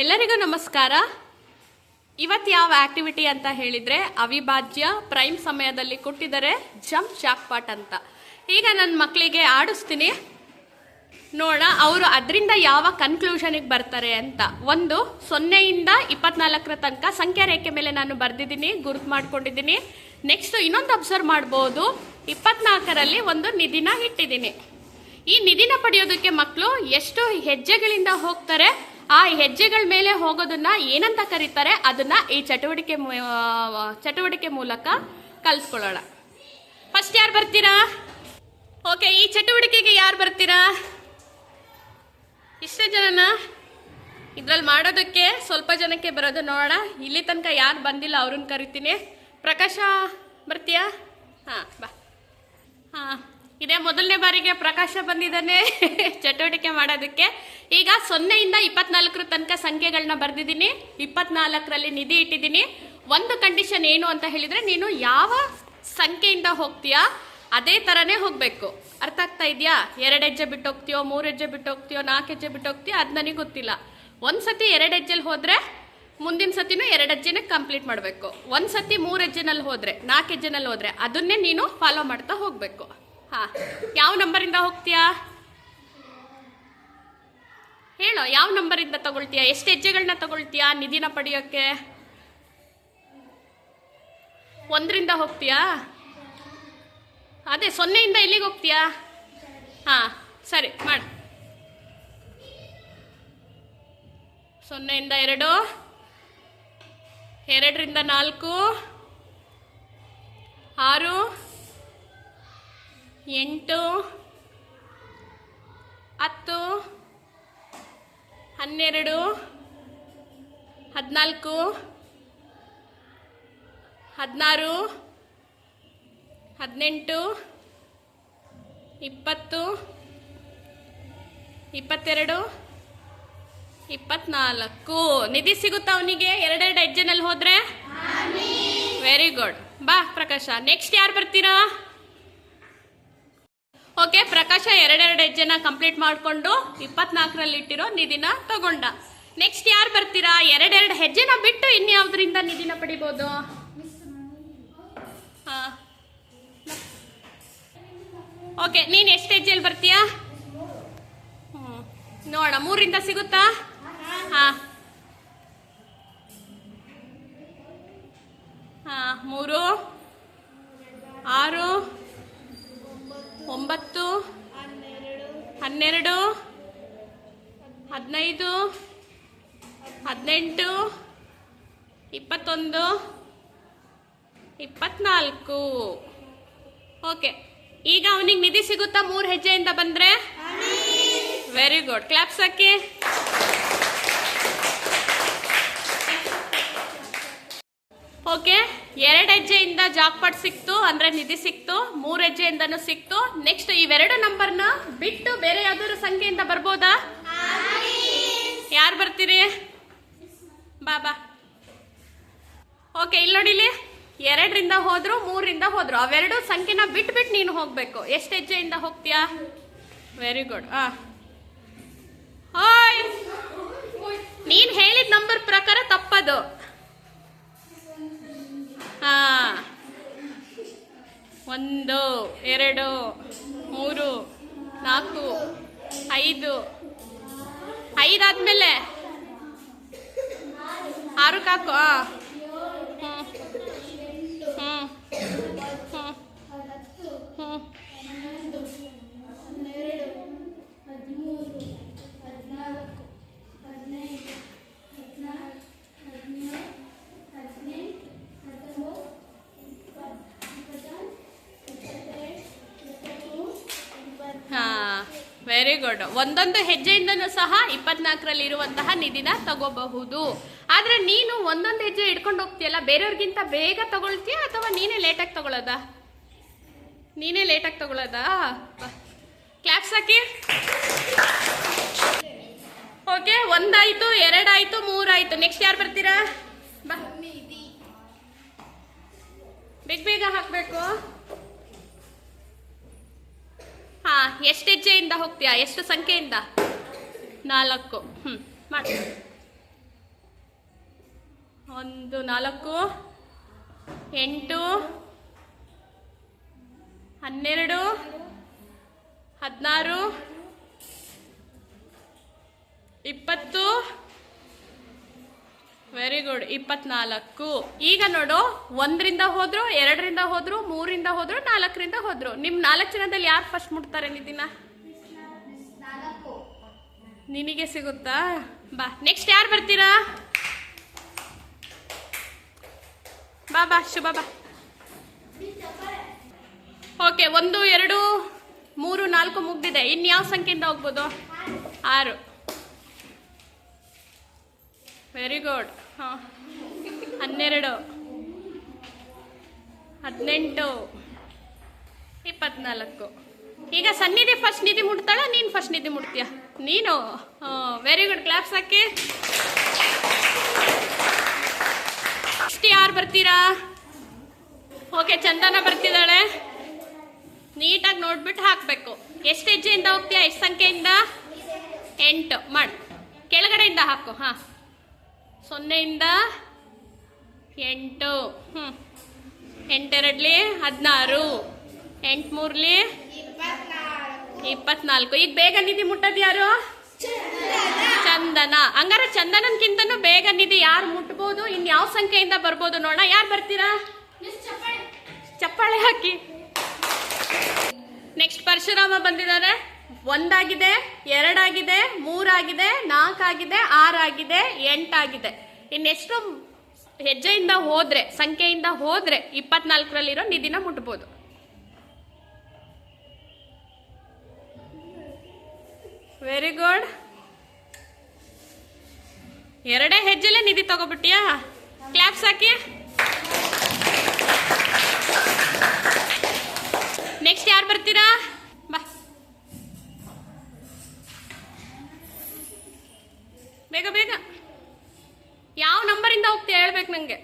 ಎಲ್ಲರಿಗೂ ನಮಸ್ಕಾರ. ಇವತ್ತು ಯಾವ ಆಕ್ಟಿವಿಟಿ ಅಂತ ಹೇಳಿದರೆ ಅವಿಭಾಜ್ಯ ಪ್ರೈಮ್ ಸಮಯದಲ್ಲಿ ಕೊಟ್ಟಿದ್ದಾರೆ ಜಂಪ್ ಜಾಕ್ಪಾಟ್ ಅಂತ. ಈಗ ನನ್ನ ಮಕ್ಕಳಿಗೆ ಆಡಿಸ್ತೀನಿ. ನೋಡ, ಅವರು ಅದರಿಂದ ಯಾವ ಕನ್ಕ್ಲೂಷನಿಗೆ ಬರ್ತಾರೆ ಅಂತ. ಒಂದು ಸೊನ್ನೆಯಿಂದ ಇಪ್ಪತ್ನಾಲ್ಕರ ತನಕ ಸಂಖ್ಯಾ ರೇಖೆ ಮೇಲೆ ನಾನು ಬರೆದಿದ್ದೀನಿ, ಗುರುತು ಮಾಡ್ಕೊಂಡಿದ್ದೀನಿ. ನೆಕ್ಸ್ಟ್ ಇನ್ನೊಂದು ಅಬ್ಸರ್ವ್ ಮಾಡ್ಬೋದು. ಇಪ್ಪತ್ನಾಲ್ಕರಲ್ಲಿ ಒಂದು ನಿಧಿನ ಇಟ್ಟಿದ್ದೀನಿ. ಈ ನಿಧಿನ ಪಡೆಯೋದಕ್ಕೆ ಮಕ್ಕಳು ಎಷ್ಟು ಹೆಜ್ಜೆಗಳಿಂದ ಹೋಗ್ತಾರೆ? ಆ ಹೆಜ್ಜೆಗಳ ಮೇಲೆ ಹೋಗೋದನ್ನ ಏನಂತ ಕರೀತಾರೆ? ಅದನ್ನ ಈ ಚಟುವಟಿಕೆ ಚಟುವಟಿಕೆ ಮೂಲಕ ಕಲ್ಸ್ಕೊಳ್ಳೋಣ. ಫಸ್ಟ್ ಯಾರು ಬರ್ತೀರಾ? ಓಕೆ ಈ ಚಟುವಟಿಕೆಗೆ ಯಾರು ಬರ್ತೀರಾ? ಇಷ್ಟೇ ಜನನ? ಇದ್ರಲ್ಲಿ ಮಾಡೋದಕ್ಕೆ ಸ್ವಲ್ಪ ಜನಕ್ಕೆ ಬರೋದು ನೋಡೋಣ. ಇಲ್ಲಿ ತನಕ ಯಾರು ಬಂದಿಲ್ಲ ಅವ್ರನ್ನ ಕರಿತೀನಿ. ಪ್ರಕಾಶ ಬರ್ತೀಯಾ? ಹಾಂ, ಬಾ. ಹಾಂ. ಇದೇ ಮೊದಲನೇ ಬಾರಿಗೆ ಪ್ರಕಾಶ ಬಂದಿದ್ದಾನೆ. ಚಟುವಟಿಕೆ ಮಾಡೋದಕ್ಕೆ. ಈಗ ಸೊನ್ನೆಯಿಂದ ಇಪ್ಪತ್ನಾಲ್ಕರ ತನಕ ಸಂಖ್ಯೆಗಳನ್ನ ಬರೆದಿದ್ದೀನಿ. ಇಪ್ಪತ್ನಾಲ್ಕರಲ್ಲಿ ನಿಧಿ ಇಟ್ಟಿದ್ದೀನಿ. ಒಂದು ಕಂಡೀಷನ್ ಏನು ಅಂತ ಹೇಳಿದರೆ ನೀನು ಯಾವ ಸಂಖ್ಯೆಯಿಂದ ಹೋಗ್ತೀಯಾ, ಅದೇ ಥರನೇ ಹೋಗಬೇಕು. ಅರ್ಥ ಆಗ್ತಾ ಇದೆಯಾ? ಎರಡು ಹೆಜ್ಜೆ ಬಿಟ್ಟು ಹೋಗ್ತೀಯೋ, ಮೂರು ಹೆಜ್ಜೆ ಬಿಟ್ಟು ಹೋಗ್ತೀಯೋ, ನಾಲ್ಕು ಹೆಜ್ಜೆ ಬಿಟ್ಟು ಹೋಗ್ತೀಯೋ, ಅದು ನನಗೆ ಗೊತ್ತಿಲ್ಲ. ಒಂದು ಸತಿ ಎರಡು ಹೆಜ್ಜೆಲಿ ಹೋದರೆ ಮುಂದಿನ ಸತಿನೂ ಎರಡು ಹೆಜ್ಜೆನೇ ಕಂಪ್ಲೀಟ್ ಮಾಡಬೇಕು. ಒಂದು ಸತಿ ಮೂರು ಹೆಜ್ಜೆನಲ್ಲಿ ಹೋದರೆ, ನಾಲ್ಕು ಹೆಜ್ಜೆನಲ್ಲಿ ಹೋದರೆ, ಅದನ್ನೇ ನೀನು ಫಾಲೋ ಮಾಡ್ತಾ ಹೋಗಬೇಕು. ಹಾಂ, ಯಾವ ನಂಬರಿಂದ ಹೋಗ್ತೀಯಾ? ಹೇಳೋ, ಯಾವ ನಂಬರಿಂದ ತಗೊಳ್ತೀಯಾ? ಎಷ್ಟು ಹೆಜ್ಜೆಗಳನ್ನ ತಗೊಳ್ತೀಯಾ ನಿಧಿನ ಪಡೆಯೋಕ್ಕೆ? ಒಂದರಿಂದ ಹೋಗ್ತೀಯಾ? ಅದೇ, ಸೊನ್ನೆಯಿಂದ ಎಲ್ಲಿಗೆ ಹೋಗ್ತೀಯಾ? ಹಾಂ, ಸರಿ, ಮಾಡು. ಸೊನ್ನೆಯಿಂದ ಎರಡು, ಎರಡರಿಂದ ನಾಲ್ಕು, ಆರು ಎಂಟು ಹತ್ತು ಹನ್ನೆರಡು ಹದಿನಾಲ್ಕು ಹದಿನಾರು ಹದಿನೆಂಟು ಇಪ್ಪತ್ತು ಇಪ್ಪತ್ತೆರಡು ಇಪ್ಪತ್ನಾಲ್ಕು. ನಿಧಿ ಸಿಗುತ್ತಾ ಅವನಿಗೆ? ಎರಡೆರಡು ಹೆಜ್ಜೆನಲ್ಲಿ ಹೋದ್ರೆ? ವೆರಿ ಗುಡ್ ಬಾ ಪ್ರಕಾಶ ನೆಕ್ಸ್ಟ್ ಯಾರು ಬರ್ತೀರಾ? ಓಕೆ, ಪ್ರಕಾಶ ಎರಡೆರಡು ಹೆಜ್ಜೆನ ಕಂಪ್ಲೀಟ್ ಮಾಡಿಕೊಂಡು ಇಪ್ಪತ್ನಾಲ್ಕರಲ್ಲಿ ಇಟ್ಟಿರೋ ನಿಧಿನ ತಗೊಂಡ. ನೆಕ್ಸ್ಟ್ ಯಾರು ಬರ್ತೀರಾ? ಎರಡೆರಡು ಹೆಜ್ಜೆನ ಬಿಟ್ಟು ಇನ್ಯಾವುದರಿಂದ ನಿಧಿನ ಪಡಿಬೋದು? ಹಾ. ಓಕೆ, ನೀನು ಎಷ್ಟು ಹೆಜ್ಜೆಯಲ್ಲಿ ಬರ್ತೀಯಾ? ಹ್ಞೂ ನೋಡ, ಮೂರಿಂದ ಸಿಗುತ್ತಾ? ಹಾ. ಹಾ, ಮೂರು, ಆರು ಒಂಬತ್ತು ಹನ್ನೆರಡು, ಹದಿನೈದು, ಹದಿನೆಂಟು, ಇಪ್ಪತ್ತೊಂದು, ಇಪ್ಪತ್ನಾಲ್ಕು. ಓಕೆ ಈಗ ಅವನಿಗೆ ನಿಧಿ ಸಿಗುತ್ತಾ ಮೂರು ಹೆಜ್ಜೆಯಿಂದ ಬಂದ್ರೆ? ವೆರಿ ಗುಡ್ ಕ್ಲಾಪ್ಸ್ ಹಾಕಿ. ಓಕೆ ಎರಡು ಹೆಜ್ಜೆಯಿಂದ ಜಾಕ್ಪಾಟ್ ಸಿಕ್ತು, ಅಂದ್ರೆ ನಿಧಿ ಸಿಕ್ತು, ಮೂರು ಹೆಜ್ಜೆಯಿಂದನೂ ಸಿಕ್ತು. ನೆಕ್ಸ್ಟ್ ಇವೆರಡು ನಂಬರ್ನ ಬಿಟ್ಟು ಬೇರೆ ಯಾವ್ದಾದ್ರು ಸಂಖ್ಯೆಯಿಂದ ಬರ್ಬೋದಾ? ಯಾರು ಬರ್ತೀರಿ? ಬಾ ಬಾ. ಓಕೆ ಇಲ್ಲಿ ನೋಡಿಲಿ ಎರಡರಿಂದ ಹೋದ್ರು, ಮೂರರಿಂದ ಹೋದ್ರು. ಅವೆರಡು ಸಂಖ್ಯೆನ ಬಿಟ್ಟು ಬಿಟ್ಟು ನೀನು ಹೋಗ್ಬೇಕು. ಎಷ್ಟು ಹೆಜ್ಜೆಯಿಂದ ಹೋಗ್ತೀಯಾ? ವೆರಿ ಗುಡ್ ಆ. ನೀನ್ ಹೇಳಿದ ನಂಬರ್ ಪ್ರಕಾರ ತಪ್ಪದು. ಹಾ. ಒಂದು ಎರಡು ಮೂರು ನಾಲ್ಕು ಐದು. ಐದಾದ್ಮೇಲೆ. ಆರು ಕಾಕು ಆ. ಹ್ಮ್ ಹ್ಮ್ ಹ್ಮ್ ಹ್ಮ್ ಹಾ ವೆರಿ ಗುಡ್ ಒಂದೊಂದು ಹೆಜ್ಜೆಯಿಂದನೂ ಸಹ ಇಪ್ಪತ್ನಾಲ್ಕರಲ್ಲಿ ಇರುವಂತಹ ನಿಧಿನ ತಗೋಬಹುದು. ಆದ್ರೆ ನೀನು ಒಂದೊಂದು ಹೆಜ್ಜೆ ಇಟ್ಕೊಂಡು ಹೋಗ್ತೀಯಲ್ಲ ಬೇರೆಯವ್ರಿಗಿಂತ ಬೇಗ ತಗೊಳ್ತೀಯ ಅಥವಾ ನೀನೇ ಲೇಟಾಗಿ ತಗೊಳ್ಳೋದಾ ನೀನೇ ಲೇಟಾಗಿ ತಗೊಳ್ಳೋದಾ ಕ್ಲಾಪ್ಸ್ ಹಾಕಿ. ಓಕೆ ಒಂದಾಯ್ತು ಎರಡಾಯ್ತು ಮೂರಾಯ್ತು. ನೆಕ್ಸ್ಟ್ ಯಾರು ಬರ್ತೀರಾ? ಬಾ. ಬೇಗ ಬೇಗ ಹಾಕ್ಬೇಕು. ಹಾ ಎಷ್ಟು ಹೆಜ್ಜೆಯಿಂದ ಹೋಗ್ತೀಯಾ? ಎಷ್ಟು ಸಂಖ್ಯೆಯಿಂದ? ನಾಲ್ಕು. ಹ್ಮ್ ಒಂದು ನಾಲ್ಕು ಎಂಟು ಹನ್ನೆರಡು ಹದಿನಾರು ಇಪ್ಪತ್ತು ವೆರಿ ಗುಡ್ ಇಪ್ಪತ್ನಾಲ್ಕು. ಈಗ ನೋಡು, ಒಂದರಿಂದ ಹೋದ್ರು, ಎರಡರಿಂದ ಹೋದ್ರು, ಮೂರಿಂದ ಹೋದ್ರು, ನಾಲ್ಕರಿಂದ ಹೋದ್ರು. ನಿಮ್ ನಾಲ್ಕು ಜನದಲ್ಲಿ ಯಾರು ಫಸ್ಟ್ ಮುಟ್ತಾರೆ ನಿದಿನ ನಿನಗೆ ಸಿಗುತ್ತಾ? ಬಾ ನೆಕ್ಸ್ಟ್ ಯಾರು ಬರ್ತೀರಾ? ಬಾ ಬಾ, ಶುಭ, ಬಾ. ಓಕೆ ಒಂದು, ಎರಡು, ಮೂರು, ನಾಲ್ಕು ಮುಗ್ದಿದೆ. ಇನ್ಯಾವ ಯಾವ ಸಂಖ್ಯೆಯಿಂದ ಹೋಗ್ಬೋದು? ಆರು. ವೆರಿ ಗುಡ್ ಹಾಂ. ಹನ್ನೆರಡು. ಹದಿನೆಂಟು. ಇಪ್ಪತ್ನಾಲ್ಕು. ಈಗ ಸನ್ನಿಧಿ ಫಸ್ಟ್ ನಿಧಿ ಮುಟ್ತಾಳ? ನೀನು ಫಸ್ಟ್ ನಿಧಿ ಮುಟ್ತೀಯ? ನೀನು? ವೆರಿ ಗುಡ್ ಕ್ಲಾಪ್ಸ್ ಹಾಕಿ. ನೆಕ್ಸ್ಟ್ ಯಾರು ಬರ್ತೀರಾ? ಓಕೆ ಚಂದನ ಬರ್ತಿದ್ದಾಳೆ. ನೀಟಾಗಿ ನೋಡ್ಬಿಟ್ಟು ಹಾಕಬೇಕು. ಎಷ್ಟು ಹೆಜ್ಜೆಯಿಂದ ಹೋಗ್ತೀಯಾ? ಎಷ್ಟು ಸಂಖ್ಯೆಯಿಂದ? ಎಂಟು. ಮಾಡು. ಕೆಳಗಡೆಯಿಂದ ಹಾಕು. ಹಾಂ. ಸೊನ್ನೆಯಿಂದ ಎಂಟು. ಹ್ಞೂ ಎಂಟೆರಡ್ಲಿ ಹದಿನಾರು. ಎಂಟು ಮೂರ್ಲಿ ಇಪ್ಪತ್ನಾಲ್ಕು. ಈಗ ಬೇಗ ನಿಧಿ ಮುಟ್ಟದ್ ಯಾರು? ಚಂದನ. ಹಂಗಾರೆ ಚಂದನನ್ಕಿಂತನೂ ಬೇಗ ನಿಧಿ ಯಾರು ಮುಟ್ಬೋದು? ಇನ್ ಯಾವ ಸಂಖ್ಯೆಯಿಂದ ಬರ್ಬೋದು ನೋಡೋಣ. ಯಾರು ಬರ್ತೀರಾ? ಚಪ್ಪಾಳೆ. ಹಾಕಿ. ನೆಕ್ಸ್ಟ್ ಪರಶುರಾಮ ಬಂದಿದ್ದಾರೆ. ಒಂದಾಗಿದೆ, ಎರಡಾಗಿದೆ, ಮೂರಾಗಿದೆ, ನಾಲ್ಕಾಗಿದೆ, ಆರಾಗಿದೆ, ಎಂಟಾಗಿದೆ. ಇನ್ನೆಷ್ಟು ಹೆಜ್ಜೆಯಿಂದ ಹೋದ್ರೆ, ಸಂಖ್ಯೆಯಿಂದ ಹೋದ್ರೆ ಇಪ್ಪತ್ನಾಲ್ಕರಲ್ಲಿರೋ ನಿಧಿನ ಮುಟ್ಬೋದು. ವೆರಿ ಗುಡ್ ಎರಡೇ ಹೆಜ್ಜೆಲೆ ನಿಧಿ ತಗೋಬಿಟ್ಟಿಯಾ? ಕ್ಲಾಪ್ಸ್ ಹಾಕಿ. ನೆಕ್ಸ್ಟ್ ಯಾರು ಬರ್ತೀರಾ? ಬೇಗ ಬೇಗ. ಯಾವ ನಂಬರಿಂದ ಹೋಗ್ತೀಯ ಹೇಳ್ಬೇಕು ನಂಗೆ.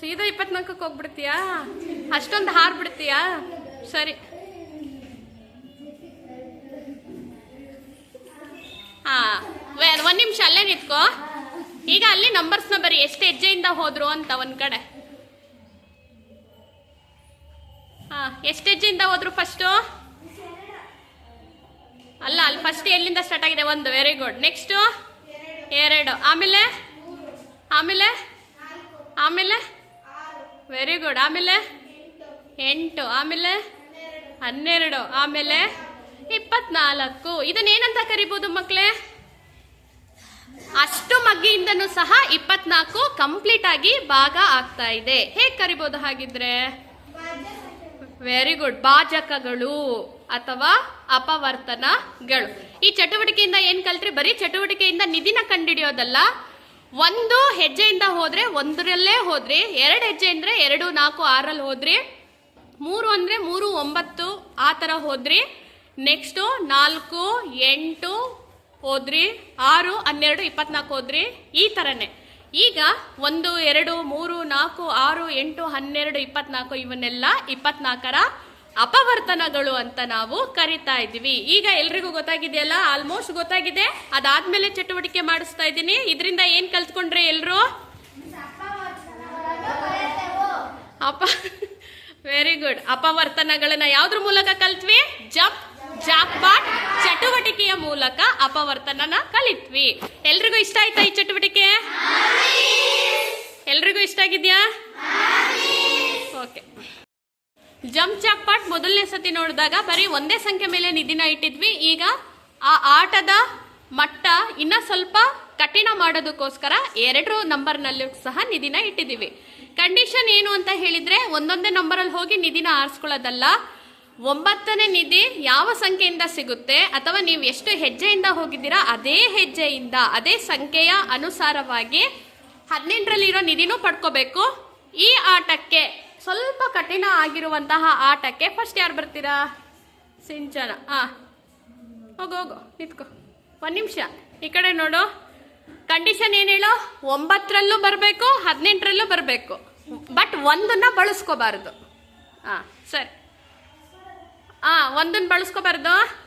ಸೀದಾ ಇಪ್ಪತ್ನಾಲ್ಕಕ್ಕೆ ಹೋಗ್ಬಿಡ್ತೀಯಾ? ಅಷ್ಟೊಂದು ಹಾರ್ಬಿಡ್ತೀಯಾ ಸರಿ. ಹಾ ಒಂದು ನಿಮಿಷ ಅಲ್ಲೇ ನಿತ್ಕೋ. ಈಗ ಅಲ್ಲಿ ನಂಬರ್ಸ್ನ ಬರೀ ಎಷ್ಟು ಹೆಜ್ಜೆಯಿಂದ ಹೋದ್ರು ಅಂತ ಒಂದ್ ಕಡೆ. ಹಾ, ಎಷ್ಟು ಹೆಜ್ಜೆಯಿಂದ ಹೋದ್ರು ಫಸ್ಟು ಅಲ್ಲ, ಅಲ್ಲಿ ಫಸ್ಟ್ ಎಲ್ಲಿಂದ ಸ್ಟಾರ್ಟ್ ಆಗಿದೆ? ಒಂದು ವೆರಿ ಗುಡ್ ನೆಕ್ಸ್ಟು ಎರಡು. ಆಮೇಲೆ? ಆಮೇಲೆ? ಆಮೇಲೆ? ವೆರಿ ಗುಡ್ ಆಮೇಲೆ? ಎಂಟು. ಆಮೇಲೆ? ಹನ್ನೆರಡು. ಆಮೇಲೆ? ಇಪ್ಪತ್ನಾಲ್ಕು. ಇದನ್ನೇನಂತ ಕರಿಬೋದು ಮಕ್ಕಳೇ ಅಷ್ಟು ಮಗ್ಗಿಯಿಂದನೂ ಸಹ ಇಪ್ಪತ್ನಾಲ್ಕು ಕಂಪ್ಲೀಟ್ ಆಗಿ ಭಾಗ ಆಗ್ತಾ ಇದೆ. ಹೇಗೆ ಕರಿಬೋದು ಹಾಗಿದ್ರೆ? ವೆರಿ ಗುಡ್ ಭಾಜಕಗಳು. ಅಥವಾ ಅಪವರ್ತನಗಳು. ಈ ಚಟುವಟಿಕೆಯಿಂದ ಏನ್ ಕಲ್ತ್ರಿ? ಬರೀ ಚಟುವಟಿಕೆಯಿಂದ ನಿಧಿನ ಕಂಡಿಡಿಯೋದಲ್ಲ. ಒಂದು ಹೆಜ್ಜೆಯಿಂದ ಹೋದ್ರೆ ಒಂದರಲ್ಲೇ ಹೋದ್ರಿ, ಎರಡು ಹೆಜ್ಜೆ ಅಂದ್ರೆ ಎರಡು, ನಾಲ್ಕು ಆರಲ್ಲಿ ಹೋದ್ರಿ, ಮೂರು ಅಂದ್ರೆ ಮೂರು, ಒಂಬತ್ತು, ಆ ಥರ ಹೋದ್ರಿ, ನೆಕ್ಸ್ಟು ನಾಲ್ಕು, ಎಂಟು ಹೋದ್ರಿ, ಆರು, ಹನ್ನೆರಡು, ಇಪ್ಪತ್ನಾಲ್ಕು ಹೋದ್ರಿ, ಈ ಥರನೇ ಈಗ ಒಂದು, ಎರಡು, ಮೂರು, ನಾಲ್ಕು, ಆರು, ಎಂಟು, ಹನ್ನೆರಡು, ಇಪ್ಪತ್ನಾಲ್ಕು, ಇವನ್ನೆಲ್ಲ ಇಪ್ಪತ್ನಾಲ್ಕರ ಅಪವರ್ತನಗಳು ಅಂತ ನಾವು ಕರಿತಾ ಇದ್ದೀವಿ. ಈಗ ಎಲ್ರಿಗೂ ಗೊತ್ತಾಗಿದೆಯಲ್ಲ? ಆಲ್ಮೋಸ್ಟ್ ಗೊತ್ತಾಗಿದೆ. ಅದಾದ್ಮೇಲೆ ಚಟುವಟಿಕೆ ಮಾಡಿಸ್ತಾ ಇದ್ದೀನಿ. ಇದರಿಂದ ಏನ್ ಕಲ್ತ್ಕೊಂಡ್ರೆ ಎಲ್ರು? ಅಪ ವೆರಿ ಗುಡ್ ಅಪವರ್ತನಗಳನ್ನ ಯಾವ್ದ್ರ ಮೂಲಕ ಕಲ್ತ್ವಿ? ಜಂಪ್ ಜಾಕ್ಪಾಟ್ ಚಟುವಟಿಕೆಯ ಮೂಲಕ ಅಪವರ್ತನನ ಕಲಿತ್ವಿ. ಎಲ್ರಿಗೂ ಇಷ್ಟ ಆಯ್ತಾ ಈ ಚಟುವಟಿಕೆ? ಎಲ್ರಿಗೂ ಇಷ್ಟ ಆಗಿದ್ಯಾ? ಓಕೆ. ಜಂಪ್ ಜಾಕ್ಪಾಟ್ ಮೊದಲನೇ ಸತಿ ನೋಡಿದಾಗ ಬರೀ ಒಂದೇ ಸಂಖ್ಯೆ ಮೇಲೆ ನಿಧಿನ ಇಟ್ಟಿದ್ವಿ. ಈಗ ಆ ಆಟದ ಮಟ್ಟ ಇನ್ನ ಸ್ವಲ್ಪ ಕಠಿಣ ಮಾಡೋದಕ್ಕೋಸ್ಕರ ಎರಡು ನಂಬರ್ನಲ್ಲೂ ಸಹ ನಿಧಿನ ಇಟ್ಟಿದ್ದೀವಿ. ಕಂಡೀಷನ್ ಏನು ಅಂತ ಹೇಳಿದ್ರೆ ಒಂದೊಂದೇ ನಂಬರಲ್ಲಿ ಹೋಗಿ ನಿಧಿನ ಆರಿಸ್ಕೊಳ್ಳೋದಲ್ಲ. ಒಂಬತ್ತನೇ ನಿಧಿ ಯಾವ ಸಂಖ್ಯೆಯಿಂದ ಸಿಗುತ್ತೆ ಅಥವಾ ನೀವು ಎಷ್ಟು ಹೆಜ್ಜೆಯಿಂದ ಹೋಗಿದ್ದೀರಾ ಅದೇ ಹೆಜ್ಜೆಯಿಂದ, ಅದೇ ಸಂಖ್ಯೆಯ ಅನುಸಾರವಾಗಿ ಹದಿನೆಂಟರಲ್ಲಿರೋ ನಿಧಿನೂ ಪಡ್ಕೋಬೇಕು. ಈ ಆಟಕ್ಕೆ ಸ್ವಲ್ಪ ಕಠಿಣ ಆಗಿರುವಂತಹ ಆಟಕ್ಕೆ ಫಸ್ಟ್ ಯಾರು ಬರ್ತೀರಾ? ಸಿಂಚನ. ಆ, ಹೋಗು ಹೋಗು, ನಿಂತ್ಕೊ. ಒಂದು ನಿಮಿಷ. ಈ ಕಡೆ ನೋಡು. ಕಂಡೀಷನ್ ಏನು ಹೇಳು? ಒಂಬತ್ತರಲ್ಲೂ ಬರಬೇಕು, ಹದಿನೆಂಟರಲ್ಲೂ ಬರಬೇಕು. ಬಟ್ ಒಂದನ್ನು ಬಳಸ್ಕೋಬಾರ್ದು. ಹಾಂ ಸರಿ. ಹಾಂ ಒಂದನ್ನು ಬಳಸ್ಕೋಬಾರ್ದು.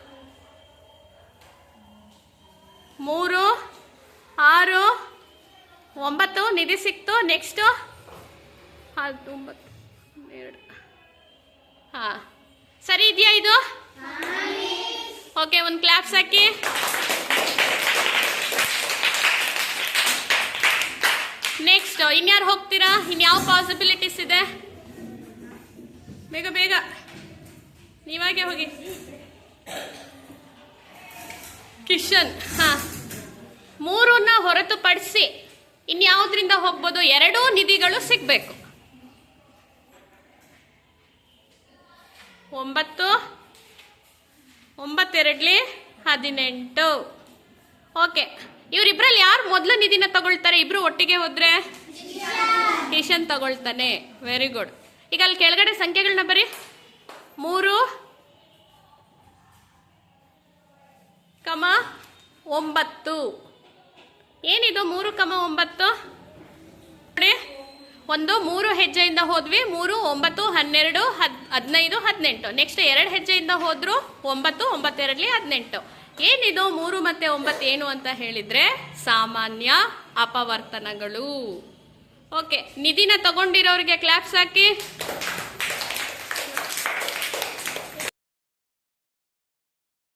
ಮೂರು, ಆರು, ಒಂಬತ್ತು, ನಿಧಿ ಸಿಕ್ತು. ನೆಕ್ಸ್ಟು ಹತ್ತೊಂಬತ್ತು. ಎರಡು. ಹಾಂ. ಸರಿ ಇದೆಯಾ ಇದು? ಓಕೆ, ಒಂದು ಕ್ಲಾಪ್ಸ್ ಹಾಕಿ ನೆಕ್ಸ್ಟ್ ಇನ್ಯಾರು ಹೋಗ್ತೀರಾ? ಇನ್ಯಾವ ಪಾಸಿಬಿಲಿಟೀಸ್ ಇದೆ? ಬೇಗ ಬೇಗ. ನೀವಾಗೆ ಹೋಗಿ. ಕಿಶನ್, ಹಾ. ಮೂರನ್ನ ಹೊರತುಪಡಿಸಿ ಇನ್ಯಾವುದರಿಂದ ಹೋಗ್ಬೋದು? ಎರಡೂ ನಿಧಿಗಳು ಸಿಗಬೇಕು. ಒಂಬತ್ತು, ಒಂಬತ್ತೆರಡ್ಲಿ, ಹದಿನೆಂಟು. ಓಕೆ, ಇವರಿಬ್ರಲ್ಲಿ ಯಾರು ಮೊದಲು ನಿಧಿನ ತಗೊಳ್ತಾರೆ? ಇಬ್ರು ಒಟ್ಟಿಗೆ ಹೋದ್ರೆ? ಕಿಶನ್ ತಗೊಳ್ತಾನೆ. ವೆರಿ ಗುಡ್ ಈಗ ಅಲ್ಲಿ ಕೆಳಗಡೆ ಸಂಖ್ಯೆಗಳನ್ನ ಬರಿ. ಮೂರು, ಕಮ, ಒಂಬತ್ತು. ಏನಿದು ಮೂರು, ಕಮ, ಒಂಬತ್ತು? ನೋಡಿ. ಒಂದು ಮೂರು ಹೆಜ್ಜೆಯಿಂದ ಹೋದ್ವಿ, ಮೂರು, ಒಂಬತ್ತು, ಹನ್ನೆರಡು, ಹದ್, ಹದಿನೈದು, ಹದಿನೆಂಟು. ನೆಕ್ಸ್ಟ್ ಎರಡು ಹೆಜ್ಜೆಯಿಂದ ಹೋದ್ರು, ಒಂಬತ್ತು ಒಂಬತ್ತೆರಡಲಿ ಹದಿನೆಂಟು. ಏನಿದು ಮೂರು ಮತ್ತೆ ಒಂಬತ್ತು ಏನು ಅಂತ ಹೇಳಿದ್ರೆ ಸಾಮಾನ್ಯ ಅಪವರ್ತನಗಳು. ಓಕೆ ನಿಧಿನ ತಗೊಂಡಿರೋರಿಗೆ ಕ್ಲಾಪ್ಸ್ ಹಾಕಿ.